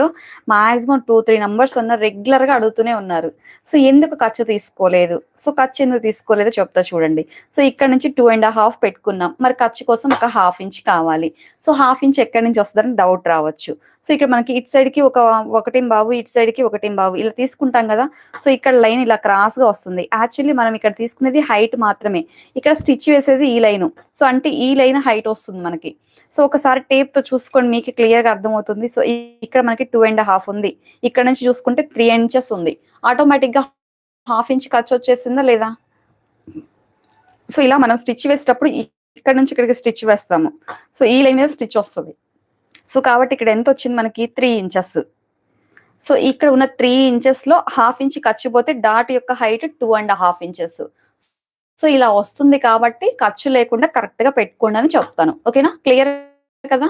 లో maximum two three numbers ఉన్న రెగ్యులర్గా అడుగుతూనే ఉన్నారు. సో ఎందుకు ఖర్చు తీసుకోలేదు? సో ఖర్చు ఎందుకు తీసుకోలేదో చెప్తా చూడండి. సో ఇక్కడ నుంచి టూ అండ్ హాఫ్ పెట్టుకున్నాం. మరి ఖర్చు కోసం ఒక హాఫ్ ఇంచ్ కావాలి. సో హాఫ్ ఇంచ్ ఎక్కడి నుంచి వస్తుందని డౌట్ రావచ్చు. సో ఇక్కడ మనకి ఇటు సైడ్కి ఒక ఒకటి బాబు ఇటు సైడ్కి ఒకటి బాబు ఇలా తీసుకుంటాం కదా. సో ఇక్కడ లైన్ ఇలా క్రాస్గా వస్తుంది. యాక్చువల్లీ మనం ఇక్కడ తీసుకునేది హైట్ మాత్రమే. ఇక్కడ స్టిచ్ వేసేది ఈ లైన్. సో అంటే ఈ లైన్ హైట్ వస్తుంది మనకి. సో ఒకసారి టేప్తో చూసుకోండి మీకు క్లియర్గా అర్థమవుతుంది. సో ఇక్కడ మనకి టూ అండ్ హాఫ్ ఉంది. ఇక్కడ నుంచి చూసుకుంటే త్రీ ఇంచెస్ ఉంది. ఆటోమేటిక్గా హాఫ్ ఇంచ్ ఖర్చు వచ్చేసిందా లేదా? సో ఇలా మనం స్టిచ్ వేసేటప్పుడు ఇక్కడ నుంచి ఇక్కడికి స్టిచ్ వేస్తాము. సో ఈ లైన్ మీద స్టిచ్ వస్తుంది. సో కాబట్టి ఇక్కడ ఎంత వచ్చింది మనకి? త్రీ ఇంచెస్ సో ఇక్కడ ఉన్న త్రీ ఇంచెస్లో హాఫ్ ఇంచ్ ఖర్చు పోతే డాట్ యొక్క height two and half inches so ఇలా వస్తుంది కాబట్టి ఖర్చు లేకుండా కరెక్ట్గా పెట్టుకోండి అని చెప్తాను. ఓకేనా క్లియర్ కదా?